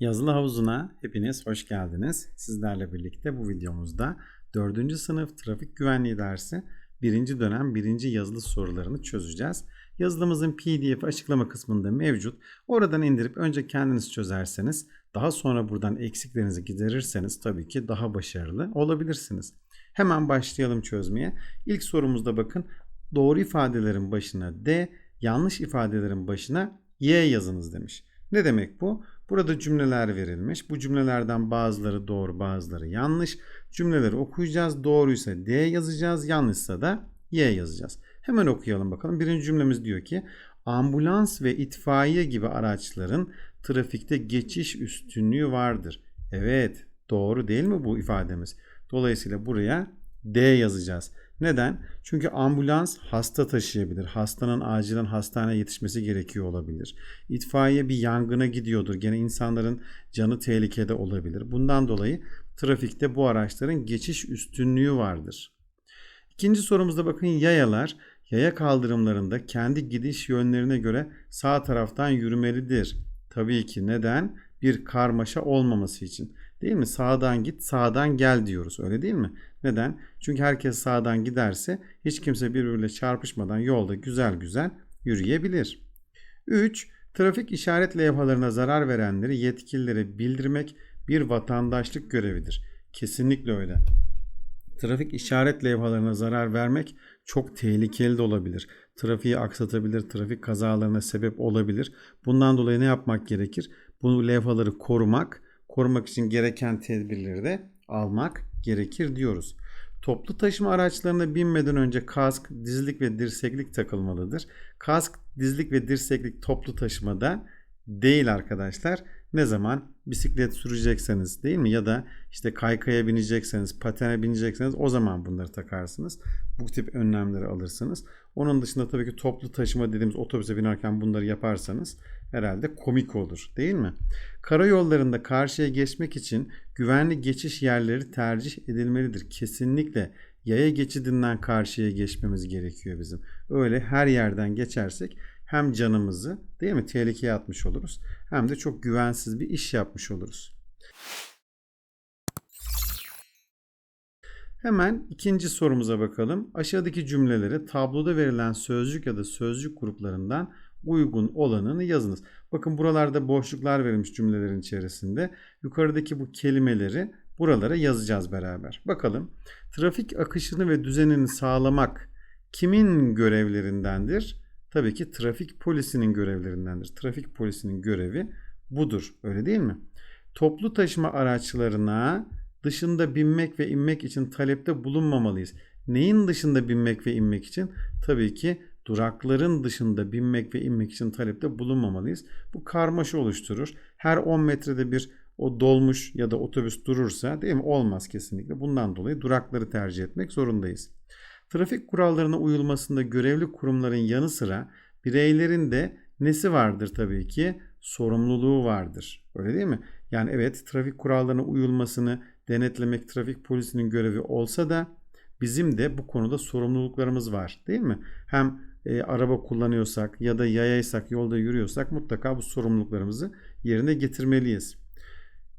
Yazılı havuzuna hepiniz hoş geldiniz. Sizlerle birlikte bu videomuzda 4. sınıf trafik güvenliği dersi 1. dönem 1. yazılı sorularını çözeceğiz. Yazılımızın pdf açıklama kısmında mevcut. Oradan indirip önce kendiniz çözerseniz daha sonra buradan eksiklerinizi giderirseniz tabii ki daha başarılı olabilirsiniz. Hemen başlayalım çözmeye. İlk sorumuzda bakın doğru ifadelerin başına D, yanlış ifadelerin başına Y yazınız demiş. Ne demek bu? Burada cümleler verilmiş. Bu cümlelerden bazıları doğru bazıları yanlış. Cümleleri okuyacağız. Doğruysa D yazacağız. Yanlışsa da Y yazacağız. Hemen okuyalım bakalım. Birinci cümlemiz diyor ki ambulans ve itfaiye gibi araçların trafikte geçiş üstünlüğü vardır. Evet doğru değil mi bu ifademiz? Dolayısıyla buraya D yazacağız. Neden? Çünkü ambulans hasta taşıyabilir. Hastanın acilen hastaneye yetişmesi gerekiyor olabilir. İtfaiye bir yangına gidiyordur. Gene insanların canı tehlikede olabilir. Bundan dolayı trafikte bu araçların geçiş üstünlüğü vardır. İkinci sorumuzda bakın yayalar yaya kaldırımlarında kendi gidiş yönlerine göre sağ taraftan yürümelidir. Tabii ki neden? Bir karmaşa olmaması için. Değil mi? Sağdan git, sağdan gel diyoruz. Öyle değil mi? Neden? Çünkü herkes sağdan giderse hiç kimse birbiriyle çarpışmadan yolda güzel güzel yürüyebilir. 3. Trafik işaret levhalarına zarar verenleri yetkililere bildirmek bir vatandaşlık görevidir. Kesinlikle öyle. Trafik işaret levhalarına zarar vermek çok tehlikeli de olabilir. Trafiği aksatabilir, trafik kazalarına sebep olabilir. Bundan dolayı ne yapmak gerekir? Bu levhaları korumak, korumak için gereken tedbirleri de almak gerekir diyoruz. Toplu taşıma araçlarına binmeden önce kask, dizlik ve dirseklik takılmalıdır. Kask, dizlik ve dirseklik toplu taşımada değil arkadaşlar. Ne zaman bisiklet sürecekseniz değil mi ya da işte kaykaya binecekseniz, patene binecekseniz o zaman bunları takarsınız. Bu tip önlemleri alırsınız. Onun dışında tabii ki toplu taşıma dediğimiz otobüse binerken bunları yaparsanız herhalde komik olur değil mi? Karayollarında karşıya geçmek için güvenli geçiş yerleri tercih edilmelidir. Kesinlikle yaya geçidinden karşıya geçmemiz gerekiyor bizim. Öyle her yerden geçersek hem canımızı değil mi tehlikeye atmış oluruz hem de çok güvensiz bir iş yapmış oluruz. Hemen ikinci sorumuza bakalım. Aşağıdaki cümleleri tabloda verilen sözcük ya da sözcük gruplarından uygun olanını yazınız. Bakın buralarda boşluklar verilmiş cümlelerin içerisinde. Yukarıdaki bu kelimeleri buralara yazacağız beraber. Bakalım. Trafik akışını ve düzenini sağlamak kimin görevlerindendir? Tabii ki trafik polisinin görevlerindendir. Trafik polisinin görevi budur. Öyle değil mi? Toplu taşıma araçlarına dışında binmek ve inmek için talepte bulunmamalıyız. Neyin dışında binmek ve inmek için? Tabii ki durakların dışında binmek ve inmek için talepte bulunmamalıyız. Bu karmaşa oluşturur. Her 10 metrede bir o dolmuş ya da otobüs durursa değil mi? Olmaz kesinlikle. Bundan dolayı durakları tercih etmek zorundayız. Trafik kurallarına uyulmasında görevli kurumların yanı sıra bireylerin de nesi vardır tabii ki? Sorumluluğu vardır. Öyle değil mi? Yani evet trafik kurallarına uyulmasını denetlemek trafik polisinin görevi olsa da bizim de bu konuda sorumluluklarımız var değil mi? Hem e, araba kullanıyorsak ya da yayaysak yolda yürüyorsak mutlaka bu sorumluluklarımızı yerine getirmeliyiz.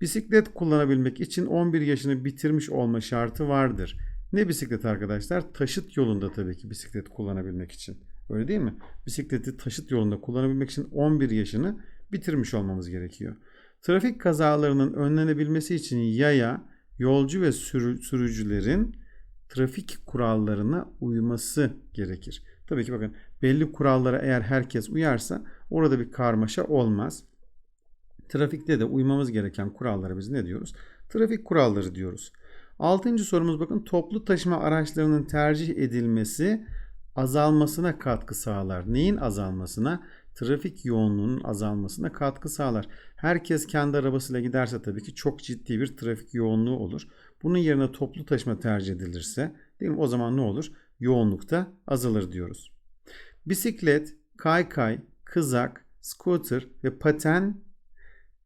Bisiklet kullanabilmek için 11 yaşını bitirmiş olma şartı vardır. Ne bisiklet arkadaşlar? Taşıt yolunda tabii ki bisiklet kullanabilmek için. Öyle değil mi? Bisikleti taşıt yolunda kullanabilmek için 11 yaşını bitirmiş olmamız gerekiyor. Trafik kazalarının önlenebilmesi için yaya, yolcu ve sürü, sürücülerin trafik kurallarına uyması gerekir. Tabii ki bakın belli kurallara eğer herkes uyarsa orada bir karmaşa olmaz. Trafikte de uymamız gereken kurallara biz ne diyoruz? Trafik kuralları diyoruz. Altıncı sorumuz bakın toplu taşıma araçlarının tercih edilmesi azalmasına katkı sağlar. Neyin azalmasına? Trafik yoğunluğunun azalmasına katkı sağlar. Herkes kendi arabasıyla giderse tabii ki çok ciddi bir trafik yoğunluğu olur. Bunun yerine toplu taşıma tercih edilirse değil mi? O zaman ne olur? Yoğunlukta azalır diyoruz. Bisiklet, kaykay, kızak, scooter ve paten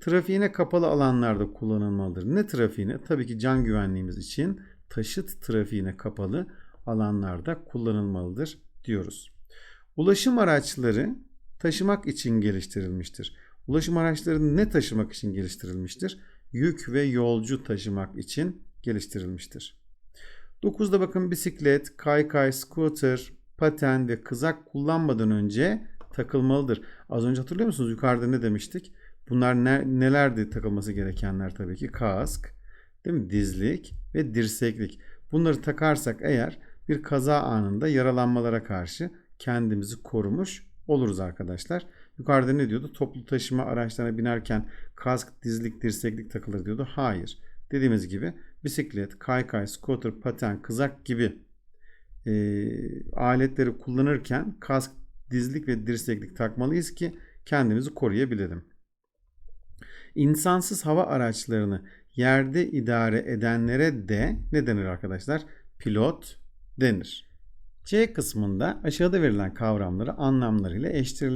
trafiğine kapalı alanlarda kullanılmalıdır. Ne trafiğine? Tabii ki can güvenliğimiz için taşıt trafiğine kapalı alanlarda kullanılmalıdır diyoruz. Ulaşım araçları taşımak için geliştirilmiştir. Ulaşım araçları ne taşımak için geliştirilmiştir? Yük ve yolcu taşımak için geliştirilmiştir. 9'da bakın bisiklet, kaykay, scooter, paten ve kızak kullanmadan önce takılmalıdır. Az önce hatırlıyor musunuz? Yukarıda ne demiştik? Bunlar ne, nelerdi takılması gerekenler tabii ki? Kask, değil mi? Dizlik ve dirseklik. Bunları takarsak eğer bir kaza anında yaralanmalara karşı kendimizi korumuş oluruz arkadaşlar. Yukarıda ne diyordu? Toplu taşıma araçlarına binerken kask, dizlik, dirseklik takılır diyordu. Hayır. Dediğimiz gibi bisiklet, kaykay, scooter, paten, kızak gibi e, aletleri kullanırken kask, dizlik ve dirseklik takmalıyız ki kendimizi koruyabilelim. İnsansız hava araçlarını yerde idare edenlere de ne denir arkadaşlar? Pilot denir. C kısmında aşağıda verilen kavramları anlamlarıyla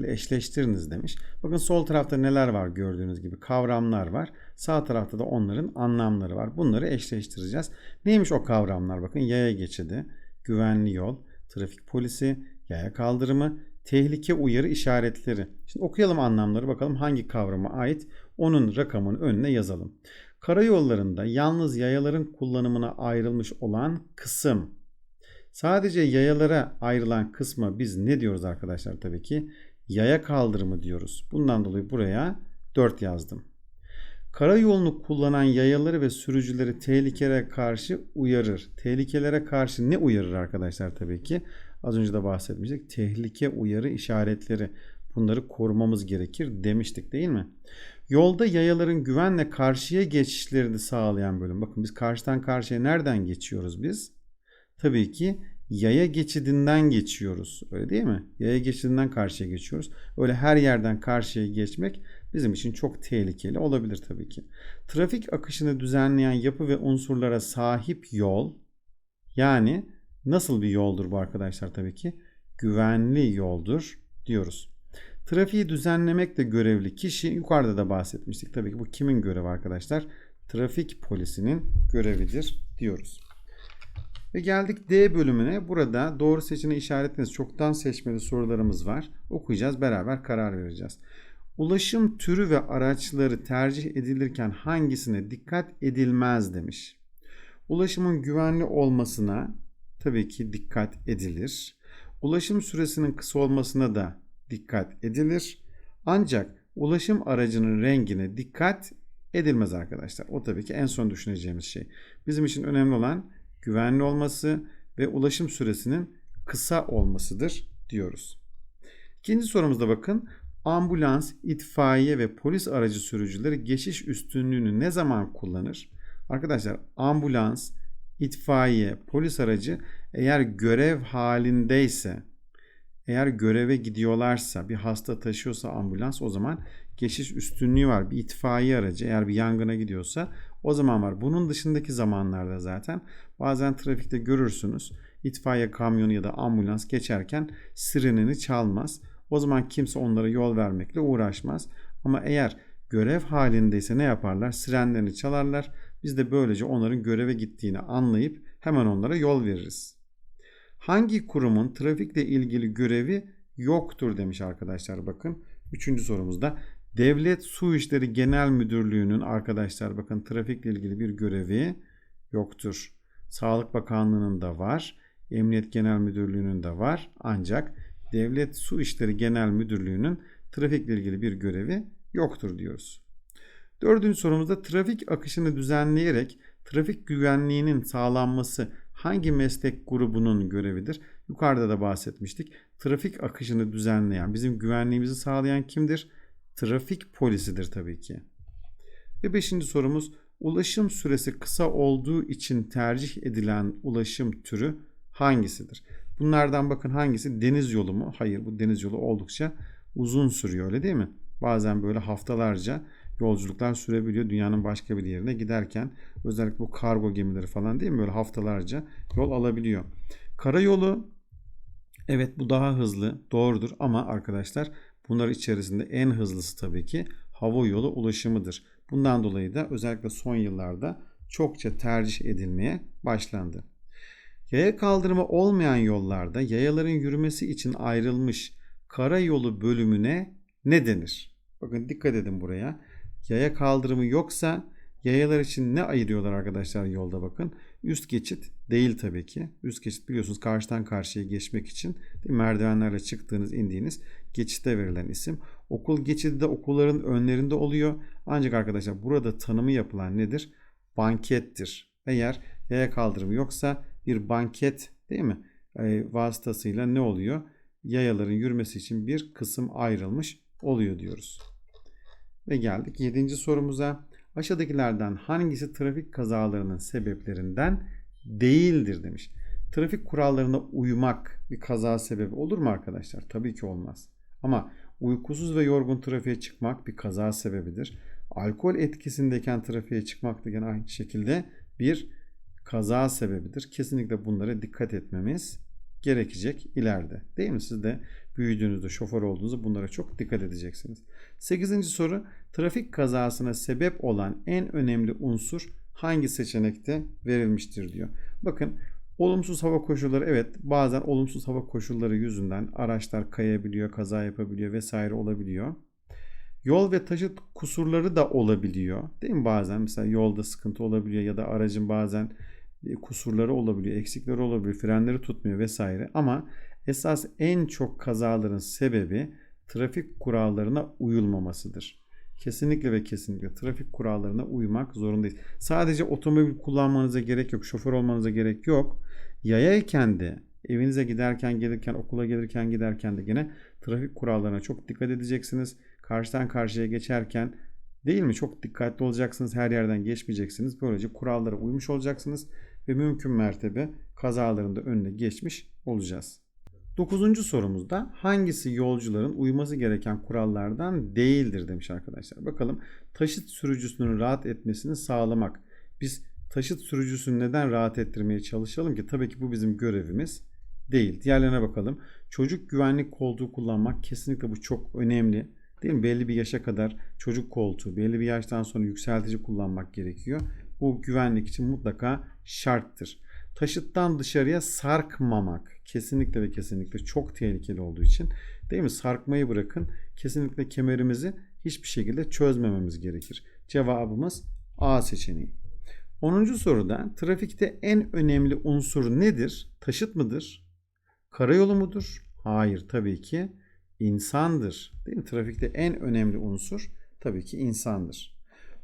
eşleştiriniz demiş. Bakın sol tarafta neler var gördüğünüz gibi kavramlar var. Sağ tarafta da onların anlamları var. Bunları eşleştireceğiz. Neymiş o kavramlar? Bakın yaya geçidi, güvenli yol, trafik polisi, yaya kaldırımı, tehlike uyarı işaretleri. Şimdi okuyalım anlamları bakalım hangi kavrama ait onun rakamını önüne yazalım. Karayollarında yalnız yayaların kullanımına ayrılmış olan kısım. Sadece yayalara ayrılan kısma biz ne diyoruz arkadaşlar tabii ki? Yaya kaldırımı diyoruz. Bundan dolayı buraya 4 yazdım. Karayolunu kullanan yayaları ve sürücüleri tehlikelere karşı uyarır. Tehlikelere karşı ne uyarır arkadaşlar tabii ki? Az önce de bahsetmiştik. Tehlike uyarı işaretleri. Bunları korumamız gerekir demiştik değil mi? Yolda yayaların güvenle karşıya geçişlerini sağlayan bölüm. Bakın biz karşıdan karşıya nereden geçiyoruz biz? Tabii ki yaya geçidinden geçiyoruz. Öyle değil mi? Yaya geçidinden karşıya geçiyoruz. Öyle her yerden karşıya geçmek bizim için çok tehlikeli olabilir tabii ki. Trafik akışını düzenleyen yapı ve unsurlara sahip yol yani nasıl bir yoldur bu arkadaşlar tabii ki? Güvenli yoldur diyoruz. Trafiği düzenlemekle görevli kişi yukarıda da bahsetmiştik. Tabii ki bu kimin görevi arkadaşlar? Trafik polisinin görevidir diyoruz. Ve geldik D bölümüne. Burada doğru seçeneği işaretiniz çoktan seçmeli sorularımız var. Okuyacağız beraber karar vereceğiz. Ulaşım türü ve araçları tercih edilirken hangisine dikkat edilmez demiş. Ulaşımın güvenli olmasına tabii ki dikkat edilir. Ulaşım süresinin kısa olmasına da dikkat edilir. Ancak ulaşım aracının rengine dikkat edilmez arkadaşlar. O tabii ki en son düşüneceğimiz şey. Bizim için önemli olan güvenli olması ve ulaşım süresinin kısa olmasıdır diyoruz. İkinci sorumuzda bakın. Ambulans, itfaiye ve polis aracı sürücüleri geçiş üstünlüğünü ne zaman kullanır? Arkadaşlar ambulans, itfaiye, polis aracı eğer görev halindeyse, eğer göreve gidiyorlarsa, bir hasta taşıyorsa ambulans o zaman geçiş üstünlüğü var. Bir itfaiye aracı eğer bir yangına gidiyorsa o zaman var. Bunun dışındaki zamanlarda zaten bazen trafikte görürsünüz. itfaiye kamyonu ya da ambulans geçerken sirenini çalmaz. O zaman kimse onlara yol vermekle uğraşmaz. Ama eğer görev halindeyse ne yaparlar? Sirenlerini çalarlar. Biz de böylece onların göreve gittiğini anlayıp hemen onlara yol veririz. Hangi kurumun trafikle ilgili görevi yoktur demiş arkadaşlar bakın. Üçüncü sorumuzda Devlet Su İşleri Genel Müdürlüğü'nün arkadaşlar bakın trafikle ilgili bir görevi yoktur. Sağlık Bakanlığı'nın da var. Emniyet Genel Müdürlüğü'nün de var. Ancak Devlet Su İşleri Genel Müdürlüğü'nün trafikle ilgili bir görevi yoktur diyoruz. Dördüncü sorumuzda trafik akışını düzenleyerek trafik güvenliğinin sağlanması hangi meslek grubunun görevidir? Yukarıda da bahsetmiştik. Trafik akışını düzenleyen, bizim güvenliğimizi sağlayan kimdir? Trafik polisidir tabii ki. Ve beşinci sorumuz ulaşım süresi kısa olduğu için tercih edilen ulaşım türü hangisidir? Bunlardan bakın hangisi deniz yolu mu? Hayır bu deniz yolu oldukça uzun sürüyor öyle değil mi? Bazen böyle haftalarca yolculuklar sürebiliyor dünyanın başka bir yerine giderken. Özellikle bu kargo gemileri falan değil mi? Böyle haftalarca yol alabiliyor. Karayolu evet bu daha hızlı doğrudur ama arkadaşlar bunlar içerisinde en hızlısı tabii ki hava yolu ulaşımıdır. Bundan dolayı da özellikle son yıllarda çokça tercih edilmeye başlandı. Yaya kaldırımı olmayan yollarda yayaların yürümesi için ayrılmış karayolu bölümüne ne denir? Bakın dikkat edin buraya. Yaya kaldırımı yoksa yayalar için ne ayırıyorlar arkadaşlar yolda bakın. Üst geçit değil tabii ki. Üst geçit biliyorsunuz karşıdan karşıya geçmek için merdivenlerle çıktığınız indiğiniz geçite verilen isim. Okul geçidi de okulların önlerinde oluyor. Ancak arkadaşlar burada tanımı yapılan nedir? Bankettir. Eğer yaya kaldırımı yoksa bir banket değil mi? E, vasıtasıyla ne oluyor? Yayaların yürümesi için bir kısım ayrılmış oluyor diyoruz. Ve geldik 7. sorumuza. Aşağıdakilerden hangisi trafik kazalarının sebeplerinden değildir demiş. Trafik kurallarına uymak bir kaza sebebi olur mu arkadaşlar? Tabii ki olmaz. Ama uykusuz ve yorgun trafiğe çıkmak bir kaza sebebidir. Alkol etkisindeyken trafiğe çıkmak da gene aynı şekilde bir kaza sebebidir. Kesinlikle bunlara dikkat etmemiz gerekecek ileride. Değil mi? Siz de büyüdüğünüzde şoför olduğunuzda bunlara çok dikkat edeceksiniz. 8. soru trafik kazasına sebep olan en önemli unsur hangi seçenekte verilmiştir diyor. Bakın olumsuz hava koşulları evet bazen olumsuz hava koşulları yüzünden araçlar kayabiliyor, kaza yapabiliyor vesaire olabiliyor. Yol ve taşıt kusurları da olabiliyor. Değil mi bazen mesela yolda sıkıntı olabiliyor ya da aracın bazen e, kusurları olabiliyor, eksikleri olabiliyor, frenleri tutmuyor vesaire. Ama esas en çok kazaların sebebi trafik kurallarına uyulmamasıdır. Kesinlikle ve kesinlikle trafik kurallarına uymak zorundayız. Sadece otomobil kullanmanıza gerek yok, şoför olmanıza gerek yok. Yayayken de evinize giderken, gelirken, okula gelirken, giderken de yine trafik kurallarına çok dikkat edeceksiniz. Karşıdan karşıya geçerken değil mi? Çok dikkatli olacaksınız. Her yerden geçmeyeceksiniz. Böylece kurallara uymuş olacaksınız ve mümkün mertebe kazaların da önüne geçmiş olacağız. Dokuzuncu sorumuzda hangisi yolcuların uyması gereken kurallardan değildir demiş arkadaşlar. Bakalım taşıt sürücüsünün rahat etmesini sağlamak. Biz taşıt sürücüsünü neden rahat ettirmeye çalışalım ki? Tabii ki bu bizim görevimiz değil. Diğerlerine bakalım. Çocuk güvenlik koltuğu kullanmak kesinlikle bu çok önemli. Değil mi? Belli bir yaşa kadar çocuk koltuğu, belli bir yaştan sonra yükseltici kullanmak gerekiyor. Bu güvenlik için mutlaka şarttır. Taşıttan dışarıya sarkmamak kesinlikle ve kesinlikle çok tehlikeli olduğu için değil mi? Sarkmayı bırakın. Kesinlikle kemerimizi hiçbir şekilde çözmememiz gerekir. Cevabımız A seçeneği. 10. soruda trafikte en önemli unsur nedir? Taşıt mıdır? Karayolu mudur? Hayır tabii ki insandır. Değil mi? Trafikte en önemli unsur tabii ki insandır.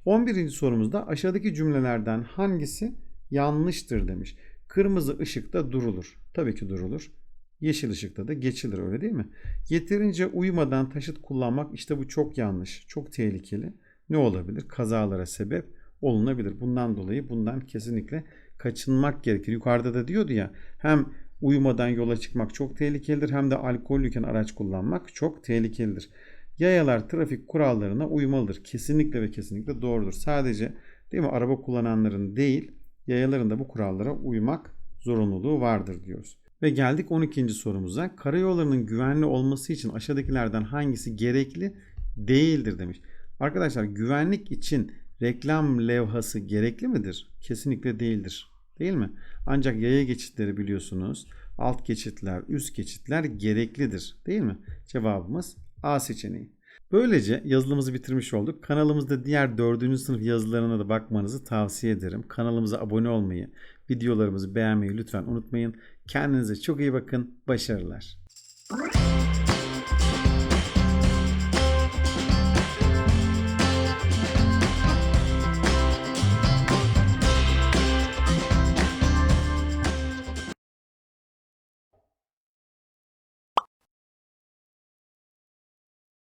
11. sorumuzda aşağıdaki cümlelerden hangisi yanlıştır demiş. Kırmızı ışıkta durulur. Tabii ki durulur. Yeşil ışıkta da geçilir öyle değil mi? Yeterince uyumadan taşıt kullanmak işte bu çok yanlış. Çok tehlikeli. Ne olabilir? Kazalara sebep olunabilir. Bundan dolayı bundan kesinlikle kaçınmak gerekir. Yukarıda da diyordu ya hem uyumadan yola çıkmak çok tehlikelidir hem de alkollüyken araç kullanmak çok tehlikelidir. Yayalar trafik kurallarına uymalıdır. Kesinlikle ve kesinlikle doğrudur. Sadece değil mi araba kullananların değil yayaların da bu kurallara uymak zorunluluğu vardır diyoruz. Ve geldik 12. sorumuza. Karayollarının güvenli olması için aşağıdakilerden hangisi gerekli değildir demiş. Arkadaşlar güvenlik için reklam levhası gerekli midir? Kesinlikle değildir. Değil mi? Ancak yaya geçitleri biliyorsunuz. Alt geçitler, üst geçitler gereklidir. Değil mi? Cevabımız A seçeneği. Böylece yazılımızı bitirmiş olduk. Kanalımızda diğer 4. sınıf yazılarına da bakmanızı tavsiye ederim. Kanalımıza abone olmayı, videolarımızı beğenmeyi lütfen unutmayın. Kendinize çok iyi bakın. Başarılar.